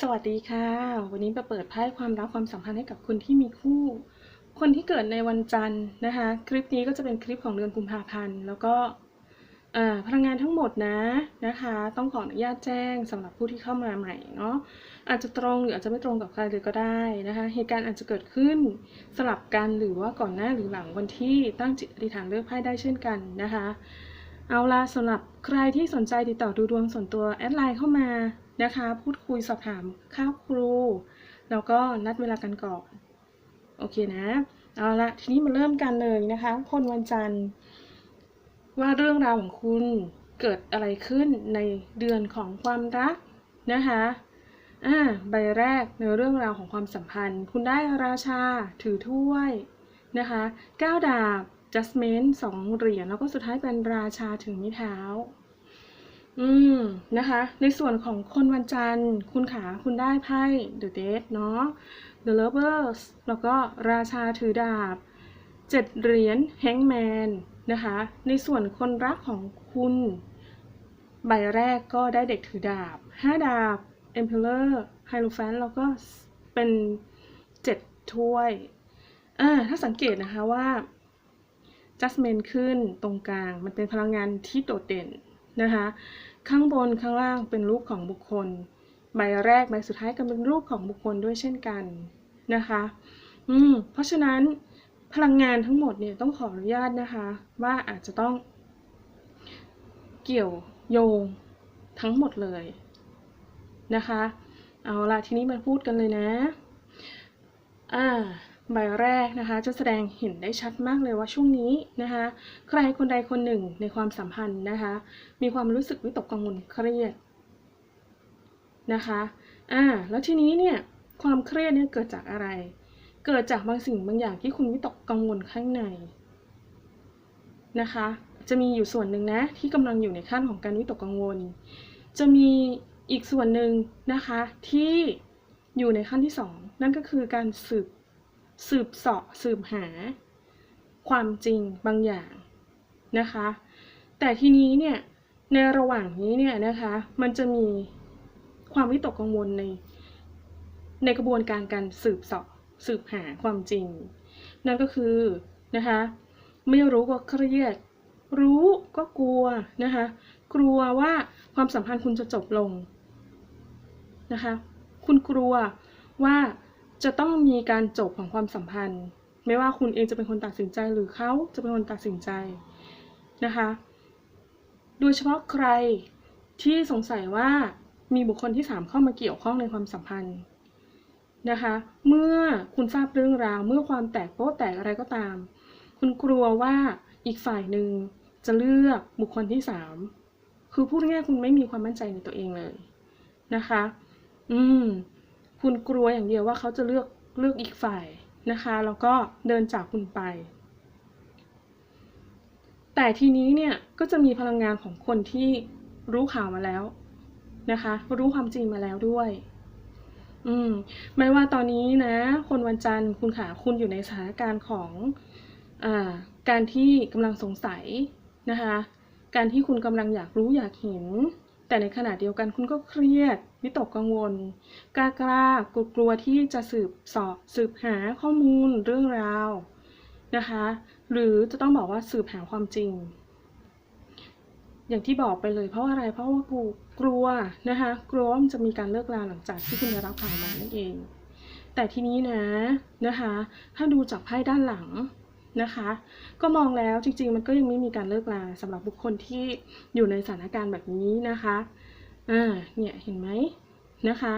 สวัสดีค่ะ วันนี้มาเปิดไพ่ความรักความสัมพันธ์ให้กับคนที่มีคู่ คนที่เกิดในวันจันทร์นะคะ คลิปนี้ก็จะเป็นคลิปของเดือนกุมภาพันธ์ แล้วก็พลังงานทั้งหมดนะนะคะ ต้องขออนุญาตแจ้งสำหรับผู้ที่เข้ามาใหม่เนาะอาจจะตรงหรืออาจจะไม่ตรงกับใครเลยก็ได้นะคะเหตุการณ์อาจจะเกิดขึ้นสลับกันหรือว่าก่อนหน้าหรือหลังวันที่ตั้งจิตอธิษฐานเลือกไพ่ได้เช่นกันนะคะ เอาละสำหรับใครที่สนใจติดต่อดูดวงส่วนตัวแอดไลน์เข้ามานะคะ พูดคุยสอบถามข้าวครู แล้วก็นัดเวลากันก่อนโอเคนะเอาละทีนี้มาเริ่มกันเลยนะคะ คนวันจันทร์ ว่าเรื่องราวของคุณเกิดอะไรขึ้นในเดือนของความรักนะคะอ่าใบแรกในเรื่องราวของความสัมพันธ์ คุณได้ราชาถือถ้วยนะคะก้าวดาบ Judgment สองเหรียญแล้วก็สุดท้ายเป็นราชาถือไม้เท้า อืมนะคะ ในส่วนของคนวันจันทร์ คุณขาคุณได้ไพ่ The Dead เนาะ The Lovers แล้วก็ราชาถือดาบเจ็ดเหรียญ Hangman นะคะ ในส่วนคนรักของคุณใบแรกก็ได้เด็กถือดาบ 5 ดาบ Emperor Hierophant แล้วก็เป็น 7 ถ้วย อ่า ถ้าสังเกตนะคะว่า Judgment ขึ้นตรงกลาง มันเป็นพลังงานที่โดดเด่นนะคะ ข้างบนข้างล่างเป็นรูปของบุคคล ใบแรกใบสุดท้ายก็เป็นรูปของบุคคลด้วยเช่นกันนะคะ อืม เพราะฉะนั้นพลังงานทั้งหมดเนี่ยต้องขออนุญาตนะคะ ว่าอาจจะต้อง เกี่ยวโยงทั้งหมดเลยนะคะ เอาละทีนี้มาพูดกันเลยนะ อ่า ใบแรกนะคะจะแสดงเห็นได้ชัดมากเลยว่าช่วงนี้นะคะใครคนใดคนหนึ่งในความสัมพันธ์นะคะมีความรู้สึกวิตกกังวลเครียดนะคะอ่าแล้วทีนี้เนี่ยความเครียดเนี่ยเกิดจากอะไร เกิดจากบางสิ่งบางอย่างที่คุณวิตกกังวลข้างในนะคะจะมีอยู่ส่วนหนึ่งนะที่กำลังอยู่ในขั้นของการวิตกกังวล จะมีอีกส่วนหนึ่งนะคะที่อยู่ในขั้นที่สองนั่นก็คือการสืบ สืบเสาะสืบหา ความจริงบางอย่างนะคะ แต่ทีนี้เนี่ยในระหว่างนี้เนี่ยนะคะมันจะมีความวิตกกังวลในในกระบวนการการสืบเสาะสืบหาความจริง นั่นก็คือนะคะไม่รู้ก็เครียด รู้ก็กลัวนะคะกลัวว่าความสัมพันธ์คุณจะจบลงนะคะคุณกลัวว่า จะต้องมีการจบของความสัมพันธ์ ไม่ว่าคุณเองจะเป็นคนตัดสินใจหรือเขาจะเป็นคนตัดสินใจนะคะ โดยเฉพาะใครที่สงสัยว่ามีบุคคลที่สามเข้ามาเกี่ยวข้องในความสัมพันธ์นะคะ เมื่อคุณทราบเรื่องราว เมื่อความแตกโป๊ะแตกอะไรก็ตาม คุณกลัวว่าอีกฝ่ายหนึ่งจะเลือกบุคคลที่สามคือพูดง่ายคุณไม่มีความมั่นใจในตัวเองเลยนะคะ อืม คุณกลัวอย่างเดียวว่าเขาจะเลือกเลือกอีกฝ่ายนะคะแล้วก็เดินจากคุณไป แต่ทีนี้เนี่ยก็จะมีพลังงานของคนที่รู้ข่าวมาแล้วนะคะรู้ความจริงมาแล้วด้วย อืมไม่ว่าตอนนี้นะ คนวันจันทร์คุณขาคุณอยู่ในสถานการณ์ของอ่าการที่กำลังสงสัยนะคะ การที่คุณกำลังอยากรู้อยากเห็น แต่ในขณะเดียวกันคุณก็เครียด วิตกกังวล กล้ากล้ากลัวกลัวที่จะสืบสอบสืบหาข้อมูลเรื่องราวนะคะ หรือจะต้องบอกว่าสืบหาความจริง อย่างที่บอกไปเลยเพราะอะไรเพราะว่ากูกลัวนะคะกลัวว่ามันจะมีการเลิกลาหลังจากที่คุณได้รับข่าวมานั่นเอง แต่ทีนี้นะนะคะ ถ้าดูจากไพ่ด้านหลังนะคะ ก็มองแล้วจริงๆ มันก็ยังไม่มีการเลิกลาสำหรับบุคคลที่อยู่ในสถานการณ์แบบนี้นะคะ อ่าเนี่ยเห็นไหมนะคะ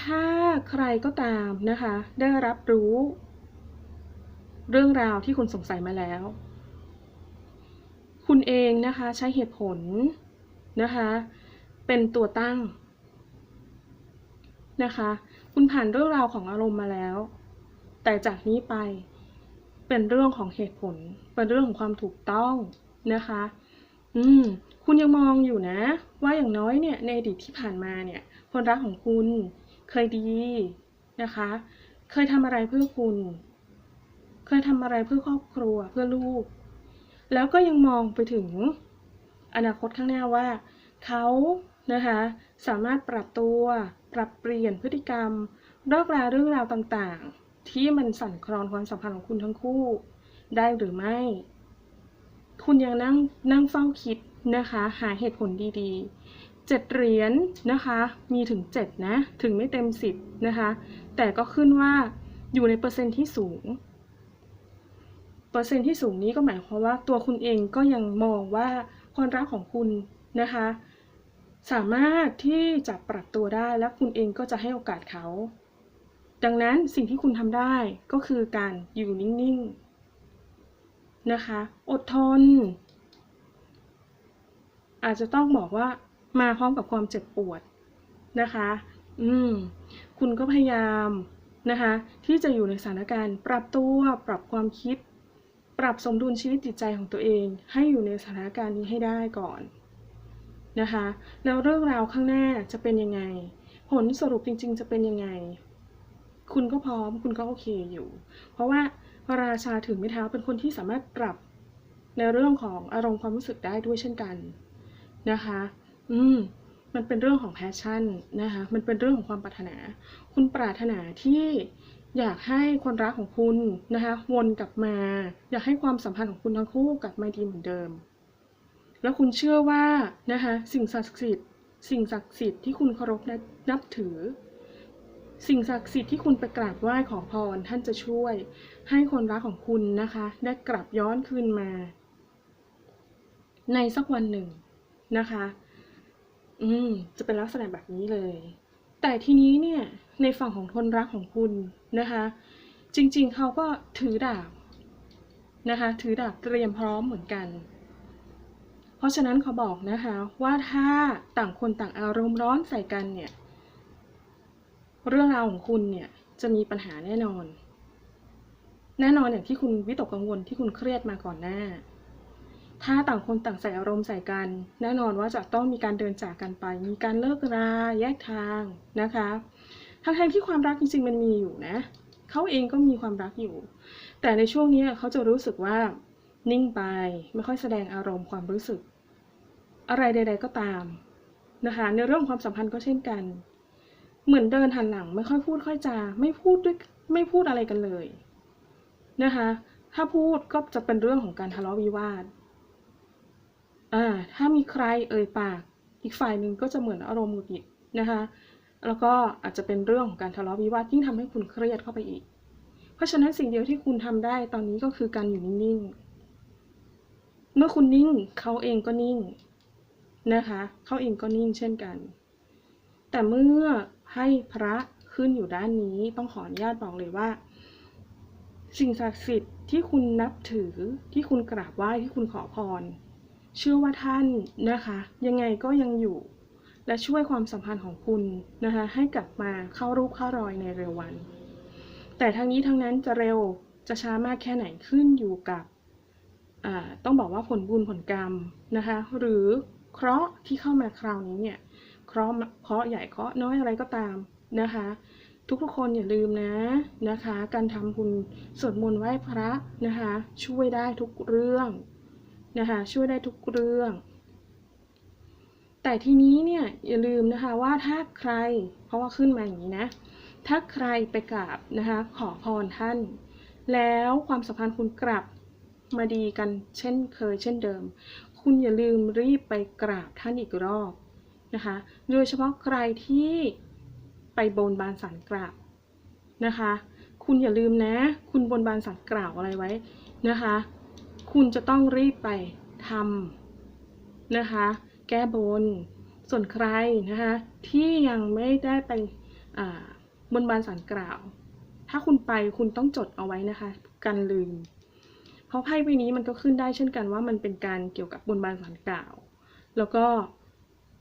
ถ้าใครก็ตามนะคะ ได้รับรู้ เรื่องราวที่คุณสงสัยมาแล้ว คุณเองนะคะใช้เหตุผลนะคะ เป็นตัวตั้งนะคะ คุณผ่านเรื่องราวของอารมณ์มาแล้ว แต่จากนี้ไปเป็นเรื่องของเหตุผล เป็นเรื่องของความถูกต้องนะคะ อืม คุณยังมองอยู่นะ ว่าอย่างน้อยเนี่ยในอดีตที่ผ่านมาเนี่ยคนรักของคุณเคยดีนะคะ เคยทำอะไรเพื่อคุณ เคยทำอะไรเพื่อครอบครัวเพื่อลูก แล้วก็ยังมองไปถึงอนาคตข้างหน้าว่าเขานะคะสามารถปรับตัวปรับเปลี่ยนพฤติกรรมเลิกราเรื่องราวต่างๆ ที่มันสั่นคลอนความสัมพันธ์ของคุณทั้งคู่ ได้หรือไม่ คุณยังนั่งนั่งเฝ้าคิด นะคะ หาเหตุผลดีๆเจ็ดเหรียญนะคะ มีถึงเจ็ดนะ ถึงไม่เต็มสิบนะคะ แต่ก็ขึ้นว่าอยู่ในเปอร์เซ็นต์ที่สูง เปอร์เซ็นต์ที่สูงนี้ก็หมายความว่าตัวคุณเองก็ยังมองว่าความรักของคุณนะคะ สามารถที่จะปรับตัวได้และคุณเองก็จะให้โอกาสเขา ดังนั้นสิ่งที่คุณทำได้ก็คือการอยู่นิ่งๆนะคะ อดทน อาจจะต้องบอกว่ามาพร้อมกับความเจ็บปวดนะคะ อืม คุณก็พยายามนะคะ ที่จะอยู่ในสถานการณ์ ปรับตัว ปรับความคิด ปรับสมดุลชีวิตจิตใจของตัวเอง ให้อยู่ในสถานการณ์นี้ให้ได้ก่อนนะคะ แล้วเรื่องราวข้างหน้าจะเป็นยังไง ผลสรุปจริง ๆ จะเป็นยังไง คุณก็พร้อม คุณก็โอเคอยู่ เพราะว่าราชาถือไม้เท้าเป็นคนที่สามารถปรับในเรื่องของอารมณ์ความรู้สึกได้ด้วยเช่นกัน นะคะ อืมมันเป็นเรื่องของแพชชั่นนะคะ มันเป็นเรื่องของความปรารถนา คุณปรารถนาที่อยากให้คนรักของคุณนะคะวนกลับมา อยากให้ความสัมพันธ์ของคุณทั้งคู่กลับมาดีเหมือนเดิม แล้วคุณเชื่อว่านะคะสิ่งศักดิ์สิทธิ์ สิ่งศักดิ์สิทธิ์ที่คุณเคารพและนับถือ สิ่งศักดิ์สิทธิ์ที่คุณไปกราบไหว้ขอพรท่านจะช่วย ให้คนรักของคุณนะคะ ได้กลับย้อนคืนมา ในสักวันหนึ่ง นะคะ อืม จะเป็นลักษณะแบบนี้เลย แต่ทีนี้เนี่ยในฝั่งของคนรักของคุณนะคะ จริงๆเขาก็ถือดาบนะคะ ถือดาบเตรียมพร้อมเหมือนกัน เพราะฉะนั้นเขาบอกนะคะว่าถ้าต่างคนต่างอารมณ์ร้อนใส่กันเนี่ย เรื่องราวของคุณเนี่ยจะมีปัญหาแน่นอน แน่นอนอย่างที่คุณวิตกกังวลที่คุณเครียดมาก่อนหน้า ถ้าต่างคนต่างใส่อารมณ์ใส่กัน แน่นอนว่าจะต้องมีการเดินจากกันไป มีการเลิกราแยกทางนะคะทั้งๆที่ความรักจริงๆมันมีอยู่นะเขาเองก็มีความรักอยู่ แต่ในช่วงนี้เขาจะรู้สึกว่านิ่งไปไม่ค่อยแสดงอารมณ์ความรู้สึก อะไรใด ๆก็ตามนะคะในเรื่องความสัมพันธ์ก็เช่นกัน เหมือนเดินหันหลังไม่ค่อยพูดค่อยจาไม่พูดด้วยไม่พูดอะไรกันเลยนะคะถ้าพูดก็จะเป็นเรื่องของการทะเลาะวิวาท อ่าถ้ามีใครเอ่ยปาก อีกฝ่ายหนึ่งก็จะเหมือนอารมณ์หงุดหงิดนะคะ แล้วก็อาจจะเป็นเรื่องของการทะเลาะวิวาทยิ่งทำให้คุณเครียดเข้าไปอีก เพราะฉะนั้นสิ่งเดียวที่คุณทำได้ตอนนี้ก็คือการอยู่นิ่งๆ เมื่อคุณนิ่งเขาเองก็นิ่งนะคะเขาเองก็นิ่งเช่นกัน แต่เมื่อให้พระขึ้นอยู่ด้านนี้ต้องขออนุญาตบอกเลยว่า สิ่งศักดิ์สิทธิ์ที่คุณนับถือที่คุณกราบไหว้ที่คุณขอพร เชื่อว่าท่านนะคะ ยังไงก็ยังอยู่ และช่วยความสัมพันธ์ของคุณนะคะให้กลับมาเข้ารูปเข้ารอยในเร็ววัน แต่ทั้งนี้ทั้งนั้นจะเร็วจะช้ามากแค่ไหนขึ้นอยู่กับต้องบอกว่าผลบุญผลกรรมนะคะ หรือเคราะห์ที่เข้ามาคราวนี้เนี่ยเคราะห์เคราะห์ใหญ่เคราะห์น้อยอะไรก็ตามนะคะ ทุกๆคนอย่าลืมนะนะคะ การทำบุญสวดมนต์ไหว้พระนะคะ ช่วยได้ทุกเรื่อง นะคะช่วยได้ทุกเรื่อง แต่ทีนี้เนี่ยอย่าลืมนะคะว่าถ้าใคร เพราะว่าขึ้นมาอย่างนี้นะ ถ้าใครไปกราบนะคะขอพรท่าน แล้วความสัมพันธ์คุณกลับมาดีกันเช่นเคยเช่นเดิม คุณอย่าลืมรีบไปกราบท่านอีกรอบนะคะ โดยเฉพาะใครที่ไปบนบานสันกล่าวนะคะ คุณอย่าลืมนะ คุณบนบานสันกล่าวอะไรไว้นะคะ คุณจะต้องรีบไปทำนะคะ แก้บน ส่วนใครนะคะที่ยังไม่ได้ไปบนบานสันกล่าว ถ้าคุณไปคุณต้องจดเอาไว้นะคะ กันลืม เพราะไพ่ใบนี้มันก็ขึ้นได้เช่นกันว่ามันเป็นการเกี่ยวกับบนบานสันกล่าว แล้วก็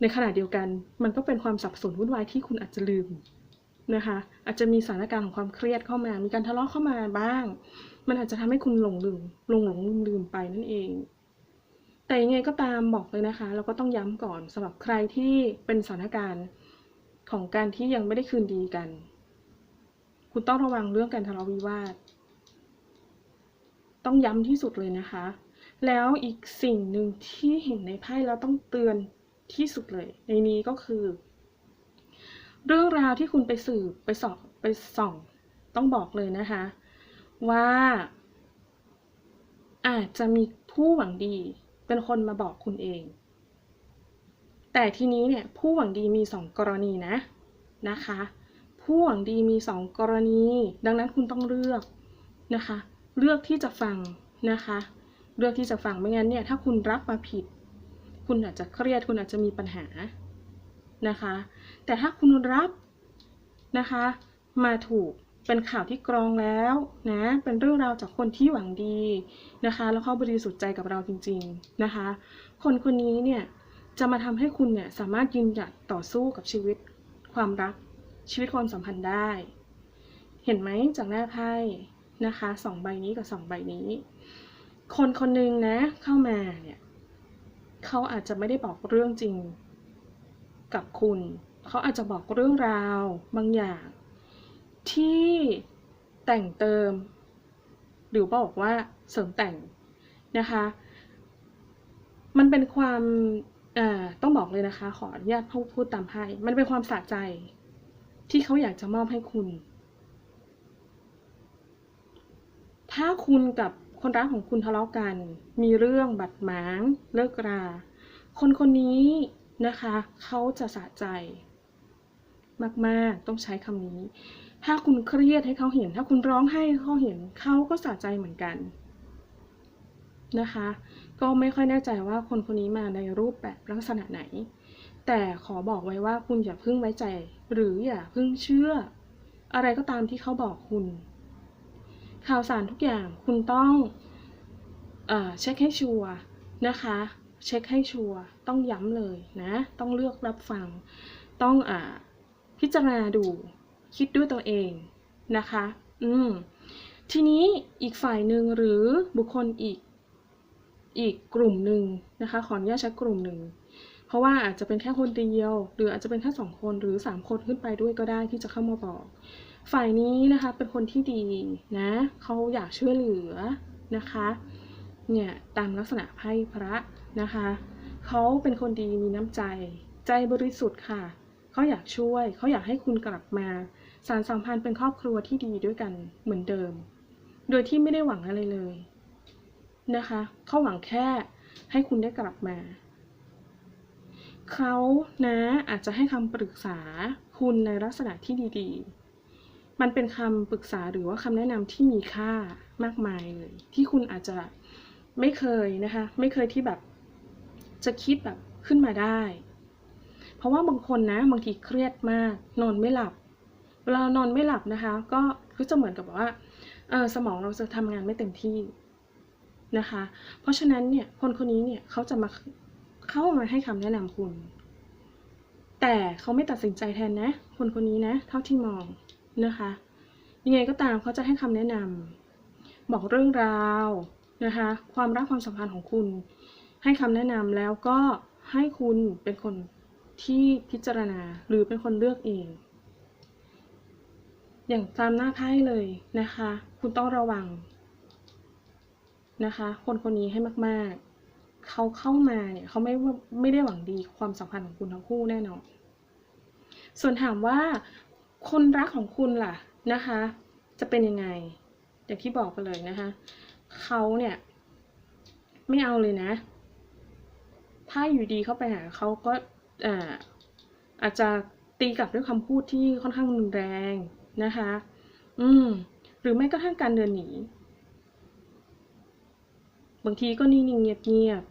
ในขณะเดียวกันมันก็เป็นความสับสนวุ่นวายที่คุณอาจจะลืมนะคะ อาจจะมีสถานการณ์ของความเครียดเข้ามา มีการทะเลาะเข้ามาบ้าง มันอาจจะทำให้คุณหลงลืมหลงหลงลืมลืมไปนั่นเอง แต่ยังไงก็ตามบอกเลยนะคะ เราก็ต้องย้ำก่อนสำหรับใครที่เป็นสถานการณ์ของการที่ยังไม่ได้คืนดีกัน คุณต้องระวังเรื่องการทะเลาะวิวาท ต้องย้ำที่สุดเลยนะคะ แล้วอีกสิ่งหนึ่งที่เห็นในไพ่แล้วต้องเตือนที่สุดเลย ในนี้ก็คือ เรื่องราวที่คุณไปสืบไปสอบไปส่อง ต้องบอกเลยนะคะ ว่า อาจจะมีผู้หวังดีเป็นคนมาบอกคุณเอง แต่ทีนี้เนี่ยผู้หวังดีมีสองกรณีนะนะคะ ผู้หวังดีมีสองกรณี ดังนั้นคุณต้องเลือกนะคะ เลือกที่จะฟังนะคะ เลือกที่จะฟังไม่งั้นเนี่ยถ้าคุณรับมาผิด คุณอาจจะเครียดคุณอาจจะมีปัญหานะคะ แต่ถ้าคุณรับนะคะ มาถูก เป็นข่าวที่กรองแล้วนะ เป็นเรื่องราวจากคนที่หวังดีนะคะ แล้วเขาบริสุทธิ์ใจกับเราจริง ๆนะคะ คนคนนี้เนี่ยจะมาทำให้คุณเนี่ยสามารถยืนหยัดต่อสู้กับชีวิตความรักชีวิตความสัมพันธ์ได้ เห็นไหมจากหน้าไพ่นะคะสองใบนี้กับสองใบนี้ คนคนหนึ่งนะเข้ามาเนี่ยเขาอาจจะไม่ได้บอกเรื่องจริงกับคุณ เขาอาจจะบอกเรื่องราวบางอย่าง ที่แต่งเติม หรือบอกว่าเสริมแต่งนะคะ มันเป็นความต้องบอกเลยนะคะ ขออนุญาตพูดพูดตามไพ่มันเป็นความสะใจที่เขาอยากจะมอบให้คุณ ถ้าคุณกับคนรักของคุณทะเลาะกัน มีเรื่องบัดหมางเลิกรา คนคนนี้นะคะ เขาจะสะใจ มาก ๆ ต้องใช้คำนี้ ถ้าคุณเครียดให้เขาเห็น ถ้าคุณร้องไห้ให้เขาเห็นเขาก็สะใจเหมือนกันนะคะ ก็ไม่ค่อยแน่ใจว่าคนคนนี้มาในรูปแบบลักษณะไหน แต่ขอบอกไว้ว่าคุณอย่าพิ่งไว้ใจ หรืออย่าพิ่งเชื่อ อะไรก็ตามที่เขาบอกคุณ ข่าวสารทุกอย่างคุณต้องเอเช็คให้ชัวร์นะคะ เช็คให้ชัวร์ต้องย้ำเลยนะ ต้องเลือกรับฟัง ต้องอพิจารณาดู คิดด้วยตัวเองนะคะ อืม ทีนี้อีกฝ่ายหนึ่งหรือบุคคลอีก อีกกลุ่มหนึ่งนะคะ ขออนุญาตใช้กลุ่มหนึ่ง เพราะว่าอาจจะเป็นแค่คนเดียว หรืออาจจะเป็นแค่สองคนหรือสามคนขึ้นไปด้วยก็ได้ที่จะเข้ามาบอก ฝ่ายนี้นะคะเป็นคนที่ดีนะเขาอยากช่วยเหลือนะคะ เนี่ยตามลักษณะไพ่พระนะคะเขาเป็นคนดีมีน้ำใจ ใจบริสุทธิ์ค่ะเขาอยากช่วยเขาอยากให้คุณกลับมา สารสัมพันธ์เป็นครอบครัวที่ดีด้วยกันเหมือนเดิม โดยที่ไม่ได้หวังอะไรเลยนะคะเขาหวังแค่ให้คุณได้กลับมา เขานะอาจจะให้คำปรึกษาคุณในลักษณะที่ดีๆ มันเป็นคำปรึกษาหรือว่าคำแนะนำที่มีค่ามากมายเลย ที่คุณอาจจะไม่เคยนะคะ ไม่เคยที่แบบจะคิดแบบขึ้นมาได้ เพราะว่าบางคนนะบางทีเครียดมาก นอนไม่หลับ วลานอนไม่หลับนะคะ ก็ก็จะเหมือนกับว่าสมองเราจะทำงานไม่เต็มที่นะคะ เพราะฉะนั้นเนี่ยคนคนนี้เนี่ยเขาจะมาเข้ามาให้คำแนะนำคุณ แต่เขาไม่ตัดสินใจแทนนะ คนคนนี้นะ เท่าที่มองนะคะ ยังไงก็ตามเขาจะให้คำแนะนำบอกเรื่องราวนะคะ ความรักความสัมพันธ์ของคุณ ให้คำแนะนำแล้วก็ให้คุณเป็นคนที่พิจารณาหรือเป็นคนเลือกเอง อย่างตามหน้าไพ่เลยนะคะ คุณต้องระวังนะคะ คนคนนี้ให้มากๆ เขาเข้ามาเนี่ยเขาไม่ไม่ได้หวังดีความสัมพันธ์ของคุณทั้งคู่แน่นอน ส่วนถามว่าคนรักของคุณล่ะนะคะ จะเป็นยังไงอย่างที่บอกไปเลยนะคะเขาเนี่ย ไม่เอาเลยนะ ถ้าอยู่ดีเข้าไปหาเขาก็อาอาจจะตีกลับด้วยคำพูดที่ค่อนข้างรุนแรง นะคะ อืม หรือไม่ก็ทั้งการเดินหนี บางทีก็นิ่งๆเงียบ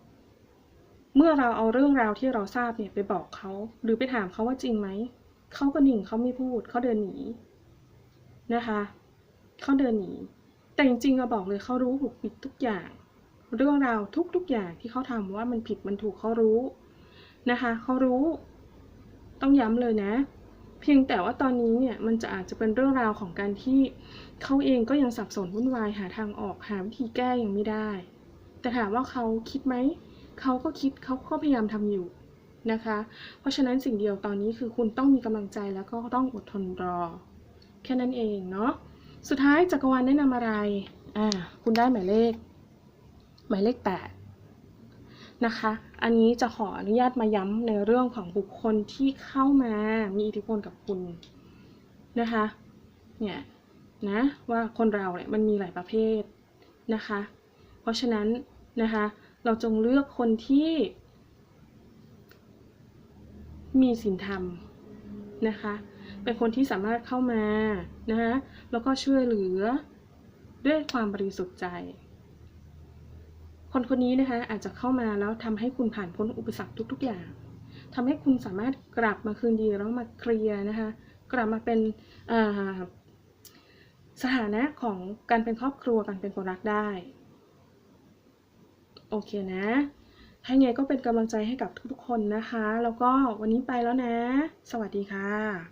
ๆ เมื่อเราเอาเรื่องราวที่เราทราบเนี่ยไปบอกเขา หรือไปถามเขาว่าจริงไหม เขาก็นิ่งเขาไม่พูด เขาเดินหนีนะคะ เขาเดินหนี แต่จริงๆเราบอกเลยเขารู้ถูกผิดทุกอย่าง เรื่องราวทุกๆอย่างที่เขาทำว่ามันผิดมันถูกเขารู้นะคะ เขารู้ ต้องย้ำเลยนะ เพียงแต่ว่าตอนนี้เนี่ยมันจะอาจจะเป็นเรื่องราวของการที่เขาเองก็ยังสับสนวุ่นวายหาทางออกหาวิธีแก้ยังไม่ได้ แต่ถามว่าเขาคิดไหมเขาก็คิดเขาก็พยายามทำอยู่นะคะ เพราะฉะนั้นสิ่งเดียวตอนนี้คือคุณต้องมีกำลังใจแล้วก็ต้องอดทนรอ แค่นั้นเองเนาะสุดท้ายจักรวาลแนะนำอะไรอ่าคุณได้หมายเลข หมายเลขแปด นะคะ อันนี้จะขออนุญาตมาย้ำในเรื่องของบุคคลที่เข้ามามีอิทธิพลกับคุณนะคะ เนี่ยนะว่าคนเราเนี่ยมันมีหลายประเภทนะคะ เพราะฉะนั้นนะคะเราจงเลือกคนที่ มีศีลธรรมนะคะเป็นคนที่สามารถเข้ามานะคะแล้วก็ช่วยเหลือด้วยความบริสุทธิ์ใจ คนคนนี้นะคะอาจจะเข้ามาแล้วทำให้คุณผ่านพ้นอุปสรรคทุก ๆ อย่างทำให้คุณสามารถกลับมาคืนดีแล้วมาเคลียร์นะคะ กลับมาเป็นสถานะของการเป็นครอบครัวการเป็นคนรักได้ โอเคนะถ้ไงก็เป็นกำลังใจให้กับทุกๆคนนะคะ แล้วก็วันนี้ไปแล้วนะ สวัสดีค่ะ